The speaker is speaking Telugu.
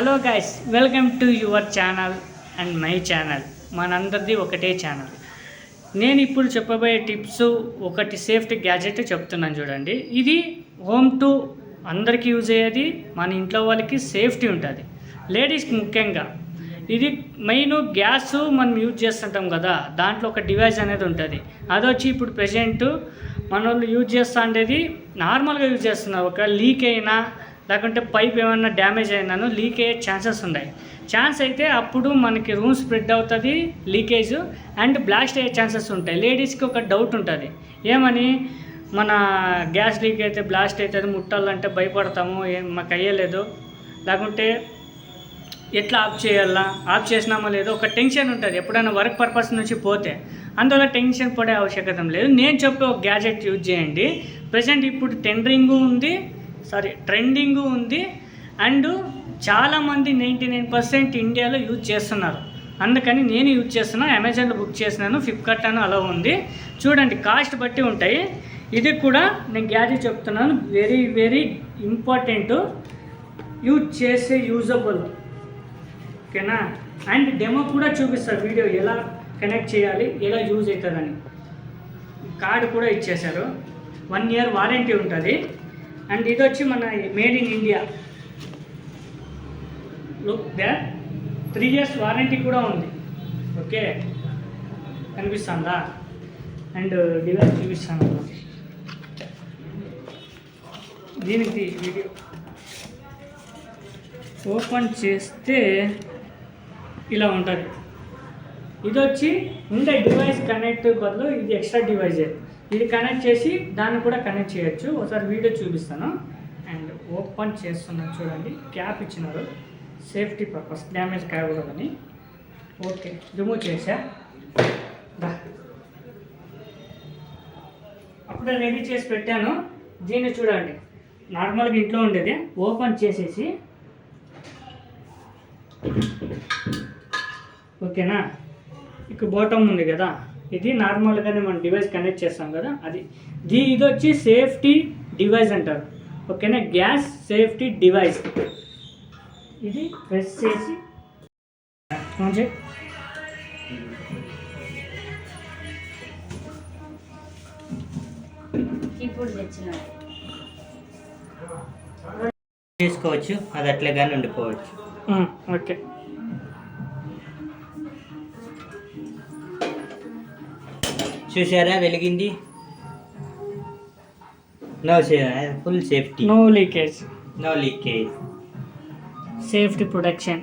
Hello guys welcome to your channel and my channel మనందరిది ఒకటే ఛానల్ నేను ఇప్పుడు చెప్పబోయే టిప్స్ ఒకటి సేఫ్టీ గ్యాజెట్ చెప్తున్నాను చూడండి. ఇది హోమ్ టు అందరికీ యూజ్ అయ్యేది మన ఇంట్లో వాళ్ళకి సేఫ్టీ ఉంటుంది. లేడీస్కి ముఖ్యంగా ఇది మెయిన్ గ్యాస్ మనం యూజ్ చేస్తుంటాం కదా దాంట్లో ఒక డివైస్ అనేది ఉంటుంది. అది వచ్చి ఇప్పుడు ప్రజెంట్ మన వాళ్ళు యూజ్ చేస్తూ ఉండేది నార్మల్గా యూజ్ చేస్తున్నారు. ఒక లీక్ అయినా లేకుంటే పైప్ ఏమైనా డ్యామేజ్ అయినాను లీక్ అయ్యే ఛాన్సెస్ ఉన్నాయి. ఛాన్స్ అయితే అప్పుడు మనకి రూమ్ స్ప్రెడ్ అవుతుంది లీకేజ్ అండ్ బ్లాస్ట్ అయ్యే ఛాన్సెస్ ఉంటాయి. లేడీస్కి ఒక డౌట్ ఉంటుంది. ఏమని? మన గ్యాస్ లీక్ అయితే బ్లాస్ట్ అవుతుంది ముట్టాలంటే భయపడతాము ఏం మాకు అయ్యలేదు. లేకుంటే ఎట్లా ఆఫ్ చేయాలా? ఆఫ్ చేసినామో లేదో ఒక టెన్షన్ ఉంటుంది. ఎప్పుడైనా వర్క్ పర్పస్ నుంచి పోతే. అందువల్ల టెన్షన్ పడే ఆవశ్యకత లేదు. నేను చెప్పే ఒక గ్యాజెట్ యూజ్ చేయండి. ప్రజెంట్ ఇప్పుడు టెండరింగు ఉంది. సారీ ట్రెండింగు ఉంది అండ్ చాలామంది నైంటీ నైన్ పర్సెంట్ ఇండియాలో యూజ్ చేస్తున్నారు. అందుకని నేను యూజ్ చేస్తున్నాను అమెజాన్లో బుక్ చేసినాను ఫ్లిప్కార్ట్ అని అలా ఉంది. చూడండి కాస్ట్ బట్టి ఉంటాయి. ఇది కూడా నేను గ్యారెంటీ చెప్తున్నాను వెరీ వెరీ ఇంపార్టెంట్ యూజ్ చేసే యూజబుల్. ఓకేనా? అండ్ డెమో కూడా చూపిస్తారు వీడియో ఎలా కనెక్ట్ చేయాలి ఎలా యూజ్ అవుతుందని. కార్డు కూడా ఇచ్చేశారు. వన్ ఇయర్ వారంటీ ఉంటుంది. అండ్ ఇది వచ్చి మన made in India. Look the three years warranty కూడా ఉంది. ఓకే కనిపిస్తుందా? అండ్ uh, డివైస్ చూపిస్తాను. దీనికి వీడియో ఓపెన్ చేస్తే ఇలా ఉంటుంది. ఇది వచ్చి ఉండే డివైస్ కనెక్ట్ బదులు ఇది ఎక్స్ట్రా డివైజే ఇది కనెక్ట్ చేసి దాన్ని కూడా కనెక్ట్ చేయొచ్చు. ఒకసారి వీడియో చూపిస్తాను. అండ్ ఓపెన్ చేస్తున్నాను చూడండి. క్యాప్ ఇచ్చినారు. సేఫ్టీ పర్పస్ డ్యామేజ్ కాకూడదని. ఓకే రిమూవ్ చేసా? దా. అప్పుడే రెడీ చేసి పెట్టాను. దీన్ని చూడండి. నార్మల్గా ఇంట్లో ఉండేది. ఓపెన్ చేసేసి. ఓకేనా ఇక బాటమ్ ఉంది కదా. ఇది నార్మల్గానే మనం డివైస్ కనెక్ట్ చేస్తాం కదా అది. దీ ఇది వచ్చి సేఫ్టీ డివైస్ అంటారు. ఓకేనా? Gas safety device. ఇది ప్రెస్ చేసి. ఇప్పుడు తెచ్చిన. చేసుకోవచ్చు. అది అట్లేగానే ఉండిపోవచ్చు. Um, okay. చూసారా వెలిగింది? No full safety no leakage no leakage safety protection